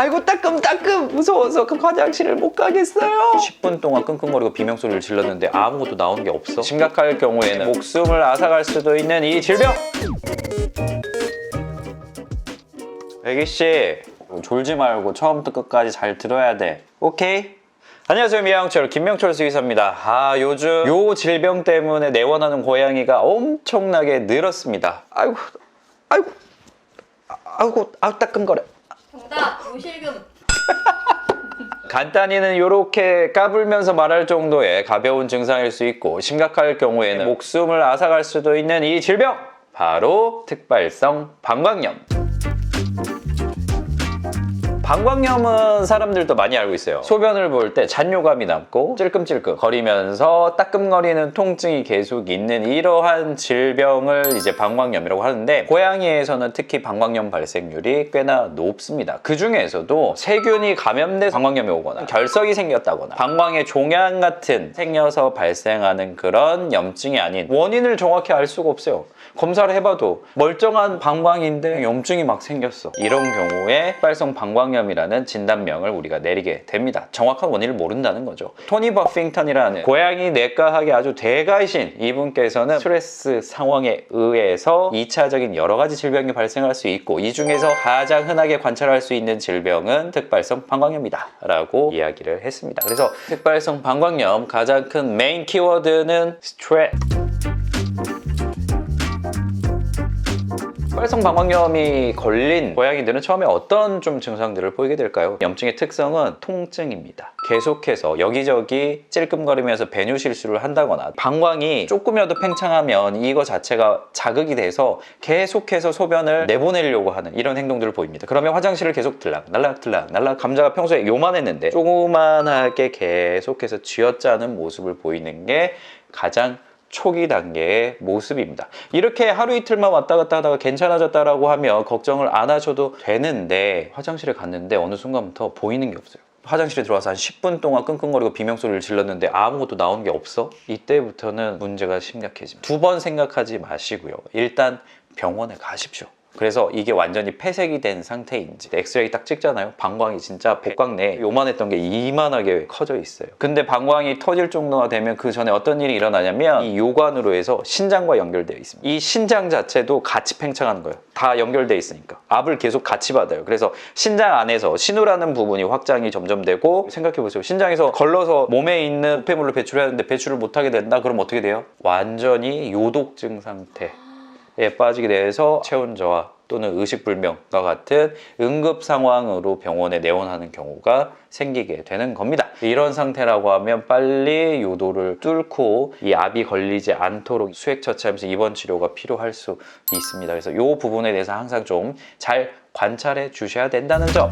아이고 따끔따끔 무서워서 그 화장실을 못 가겠어요. 10분 동안 끙끙거리고 비명 소리를 질렀는데 아무것도 나온 게 없어? 심각할 경우에는 목숨을 앗아갈 수도 있는 이 질병! 애기 씨 졸지 말고 처음부터 끝까지 잘 들어야 돼. 오케이? 안녕하세요 미양철 김명철 수의사입니다. 아 요즘 요 질병 때문에 내원하는 고양이가 엄청나게 늘었습니다. 아이고 아이고 아, 아이고 아 따끔거려 정답 요실금. 간단히는 이렇게 까불면서 말할 정도의 가벼운 증상일 수 있고 심각할 경우에는 목숨을 앗아갈 수도 있는 이 질병. 바로 특발성 방광염 방광염은 사람들도 많이 알고 있어요. 소변을 볼 때 잔뇨감이 남고 찔끔찔끔 거리면서 따끔거리는 통증이 계속 있는 이러한 질병을 이제 방광염이라고 하는데 고양이에서는 특히 방광염 발생률이 꽤나 높습니다. 그 중에서도 세균이 감염돼 방광염이 오거나 결석이 생겼다거나 방광의 종양 같은 생겨서 발생하는 그런 염증이 아닌 원인을 정확히 알 수가 없어요. 검사를 해봐도 멀쩡한 방광인데 염증이 막 생겼어. 이런 경우에 특발성 방광염 이라는 진단명을 우리가 내리게 됩니다. 정확한 원인을 모른다는 거죠. 토니 버핑턴이라는 고양이 내과학의 아주 대가이신 이분께서는 스트레스 상황에 의해서 2차적인 여러 가지 질병이 발생할 수 있고 이 중에서 가장 흔하게 관찰할 수 있는 질병은 특발성 방광염이다 라고 이야기를 했습니다. 그래서 특발성 방광염 가장 큰 메인 키워드는 스트레스 특발성 방광염이 걸린 고양이들은 처음에 어떤 좀 증상들을 보이게 될까요? 염증의 특성은 통증입니다. 계속해서 여기저기 찔끔거리면서 배뇨 실수를 한다거나 방광이 조금이라도 팽창하면 이거 자체가 자극이 돼서 계속해서 소변을 내보내려고 하는 이런 행동들을 보입니다. 그러면 화장실을 계속 들락 날락 들락 날락 감자가 평소에 요만했는데 조그만하게 계속해서 쥐어짜는 모습을 보이는 게 가장 초기 단계의 모습입니다. 이렇게 하루 이틀만 왔다 갔다 하다가 괜찮아졌다라고 하면 걱정을 안 하셔도 되는데 화장실에 갔는데 어느 순간부터 보이는 게 없어요. 화장실에 들어와서 한 10분 동안 끙끙거리고 비명소리를 질렀는데 아무것도 나오는 게 없어? 이때부터는 문제가 심각해집니다. 두 번 생각하지 마시고요. 일단 병원에 가십시오. 그래서 이게 완전히 폐색이 된 상태인지 엑스레이 딱 찍잖아요. 방광이 진짜 복강 내에 요만했던 게 이만하게 커져 있어요. 근데 방광이 터질 정도가 되면 그 전에 어떤 일이 일어나냐면 이 요관으로 해서 신장과 연결되어 있습니다. 이 신장 자체도 같이 팽창하는 거예요. 다 연결되어 있으니까. 압을 계속 같이 받아요. 그래서 신장 안에서 신우라는 부분이 확장이 점점 되고 생각해 보세요. 신장에서 걸러서 몸에 있는 폐물을 배출해야 하는데 배출을 못하게 된다. 그럼 어떻게 돼요? 완전히 요독증 상태. 에 빠지게 돼서 체온 저하 또는 의식불명과 같은 응급 상황으로 병원에 내원하는 경우가 생기게 되는 겁니다. 이런 상태라고 하면 빨리 요도를 뚫고 이 압이 걸리지 않도록 수액 처치하면서 입원 치료가 필요할 수 있습니다. 그래서 이 부분에 대해서 항상 좀 잘 관찰해 주셔야 된다는 점.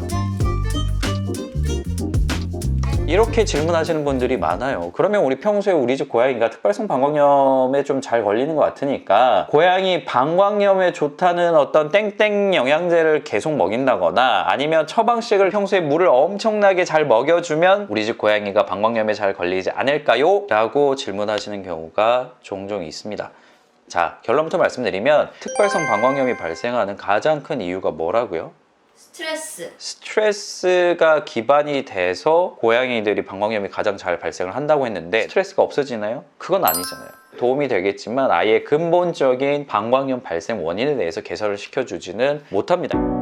이렇게 질문하시는 분들이 많아요. 그러면 우리 평소에 우리 집 고양이가 특발성 방광염에 좀 잘 걸리는 것 같으니까 고양이 방광염에 좋다는 어떤 땡땡 영양제를 계속 먹인다거나 아니면 처방식을 평소에 물을 엄청나게 잘 먹여주면 우리 집 고양이가 방광염에 잘 걸리지 않을까요? 라고 질문하시는 경우가 종종 있습니다. 자, 결론부터 말씀드리면 특발성 방광염이 발생하는 가장 큰 이유가 뭐라고요? 스트레스 스트레스가 기반이 돼서 고양이들이 방광염이 가장 잘 발생을 한다고 했는데 스트레스가 없어지나요? 그건 아니잖아요. 도움이 되겠지만 아예 근본적인 방광염 발생 원인에 대해서 개선을 시켜주지는 못합니다.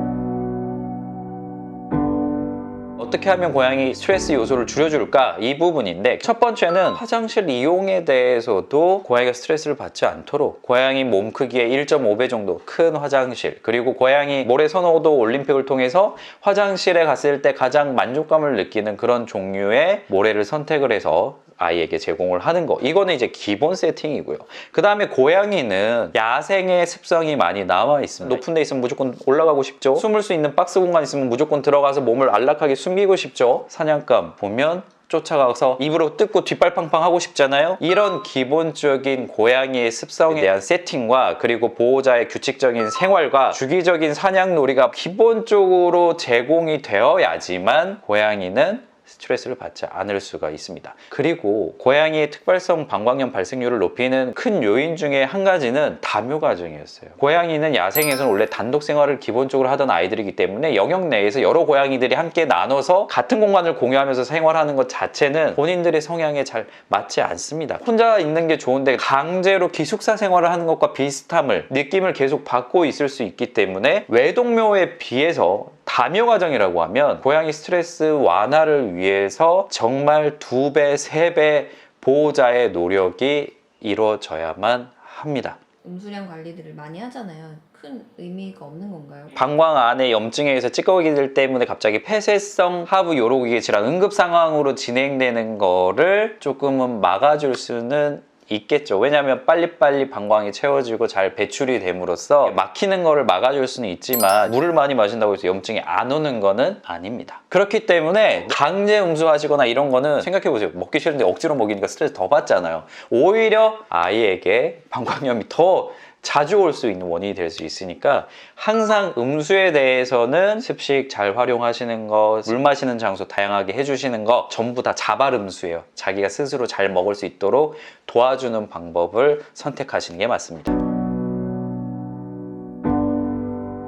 어떻게 하면 고양이 스트레스 요소를 줄여줄까? 이 부분인데 첫 번째는 화장실 이용에 대해서도 고양이가 스트레스를 받지 않도록 고양이 몸 크기의 1.5배 정도 큰 화장실 그리고 고양이 모래 선호도 올림픽을 통해서 화장실에 갔을 때 가장 만족감을 느끼는 그런 종류의 모래를 선택을 해서 아이에게 제공을 하는 거. 이거는 이제 기본 세팅이고요. 그 다음에 고양이는 야생의 습성이 많이 남아 있습니다. 높은 데 있으면 무조건 올라가고 싶죠? 숨을 수 있는 박스 공간 있으면 무조건 들어가서 몸을 안락하게 숨기고 싶죠? 사냥감 보면 쫓아가서 입으로 뜯고 뒷발팡팡 하고 싶잖아요? 이런 기본적인 고양이의 습성에 대한 세팅과 그리고 보호자의 규칙적인 생활과 주기적인 사냥놀이가 기본적으로 제공이 되어야지만 고양이는 스트레스를 받지 않을 수가 있습니다. 그리고 고양이의 특발성 방광염 발생률을 높이는 큰 요인 중에 한 가지는 담요 과정이었어요. 고양이는 야생에서는 원래 단독 생활을 기본적으로 하던 아이들이기 때문에 영역 내에서 여러 고양이들이 함께 나눠서 같은 공간을 공유하면서 생활하는 것 자체는 본인들의 성향에 잘 맞지 않습니다. 혼자 있는 게 좋은데 강제로 기숙사 생활을 하는 것과 비슷함을 느낌을 계속 받고 있을 수 있기 때문에 외동묘에 비해서 담요 과정이라고 하면 고양이 스트레스 완화를 위해서 정말 두 배, 세 배 보호자의 노력이 이루어져야만 합니다. 음수량 관리들을 많이 하잖아요. 큰 의미가 없는 건가요? 방광 안에 염증에 의해서 찌꺼기들 때문에 갑자기 폐쇄성 하부 요로기계 질환 응급 상황으로 진행되는 거를 조금은 막아줄 수는 있겠죠. 왜냐하면 빨리빨리 방광이 채워지고 잘 배출이 됨으로써 막히는 거를 막아줄 수는 있지만 물을 많이 마신다고 해서 염증이 안 오는 거는 아닙니다. 그렇기 때문에 강제 음수하시거나 이런 거는 생각해 보세요. 먹기 싫은데 억지로 먹이니까 스트레스 더 받잖아요. 오히려 아이에게 방광염이 더 자주 올 수 있는 원인이 될 수 있으니까 항상 음수에 대해서는 습식 잘 활용하시는 거, 물 마시는 장소 다양하게 해주시는 거 전부 다 자발 음수예요. 자기가 스스로 잘 먹을 수 있도록 도와주는 방법을 선택하시는 게 맞습니다.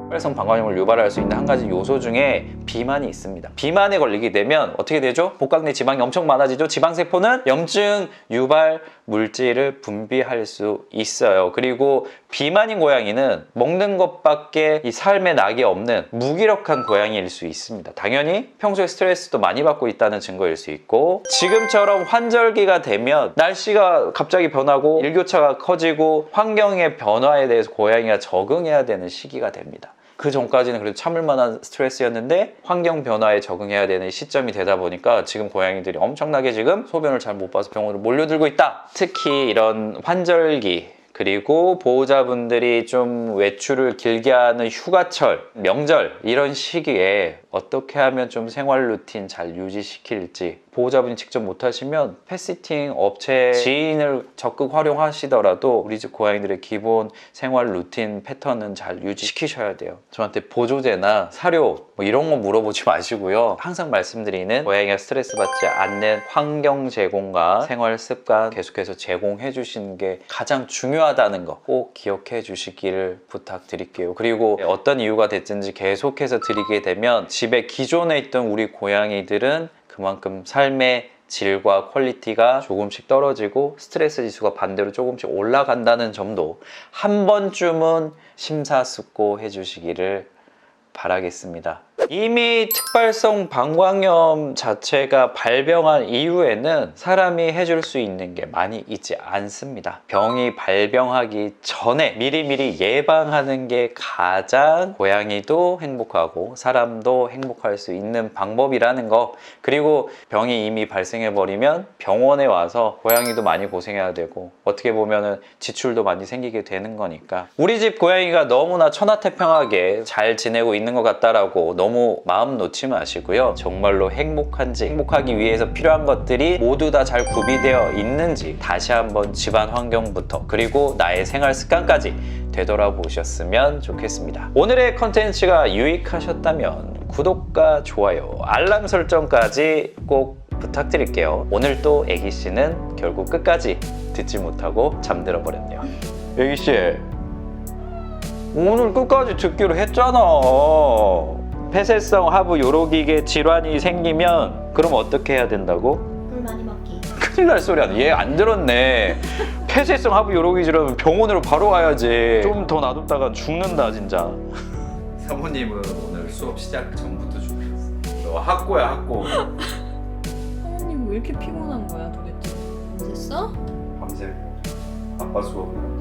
활성 방광염을 유발할 수 있는 한 가지 요소 중에 비만이 있습니다. 비만에 걸리게 되면 어떻게 되죠? 복강 내 지방이 엄청 많아지죠. 지방세포는 염증 유발 물질을 분비할 수 있어요. 그리고 비만인 고양이는 먹는 것밖에 이 삶에 낙이 없는 무기력한 고양이일 수 있습니다. 당연히 평소에 스트레스도 많이 받고 있다는 증거일 수 있고 지금처럼 환절기가 되면 날씨가 갑자기 변하고 일교차가 커지고 환경의 변화에 대해서 고양이가 적응해야 되는 시기가 됩니다. 그 전까지는 그래도 참을 만한 스트레스였는데 환경 변화에 적응해야 되는 시점이 되다 보니까 지금 고양이들이 엄청나게 지금 소변을 잘 못 봐서 병원으로 몰려들고 있다. 특히 이런 환절기 그리고 보호자분들이 좀 외출을 길게 하는 휴가철, 명절 이런 시기에 어떻게 하면 좀 생활 루틴 잘 유지시킬지 보호자분이 직접 못하시면 펫시팅 업체 지인을 적극 활용하시더라도 우리 집 고양이들의 기본 생활 루틴 패턴은 잘 유지시키셔야 돼요. 저한테 보조제나 사료 뭐 이런 거 물어보지 마시고요. 항상 말씀드리는 고양이가 스트레스 받지 않는 환경 제공과 생활 습관 계속해서 제공해 주시는 게 가장 중요 하다는 거 꼭 기억해 주시기를 부탁드릴게요. 그리고 어떤 이유가 됐든지 계속해서 드리게 되면 집에 기존에 있던 우리 고양이들은 그만큼 삶의 질과 퀄리티가 조금씩 떨어지고 스트레스 지수가 반대로 조금씩 올라간다는 점도 한 번쯤은 심사숙고해 주시기를 바라겠습니다. 이미 특발성 방광염 자체가 발병한 이후에는 사람이 해줄 수 있는 게 많이 있지 않습니다. 병이 발병하기 전에 미리미리 예방하는 게 가장 고양이도 행복하고 사람도 행복할 수 있는 방법이라는 거 그리고 병이 이미 발생해 버리면 병원에 와서 고양이도 많이 고생해야 되고 어떻게 보면은 지출도 많이 생기게 되는 거니까 우리 집 고양이가 너무나 천하태평하게 잘 지내고 있는 것 같다라고 너무 마음 놓지 마시고요 정말로 행복한지 행복하기 위해서 필요한 것들이 모두 다 잘 구비되어 있는지 다시 한번 집안 환경부터 그리고 나의 생활 습관까지 되돌아보셨으면 좋겠습니다 오늘의 컨텐츠가 유익하셨다면 구독과 좋아요 알람 설정까지 꼭 부탁드릴게요. 오늘 또 애기 씨는 결국 끝까지 듣지 못하고 잠들어 버렸네요. 애기 씨, 오늘 끝까지 듣기로 했잖아. 폐쇄성 하부 요로기계 질환이 생기면 그럼 어떻게 해야 된다고? 물 많이 먹기. 큰일 날 소리 하네. 얘안 들었네. 폐쇄성 하부 요로기 질환 병원으로 바로 가야지. 좀 더 놔뒀다가 죽는다 진짜. 사모님은 오늘 수업 시작 전부터 준비했어. 너 학고야 학고. 사모님 왜 이렇게 피곤한 거야 도대체? 됐어? 밤새 아빠 수업을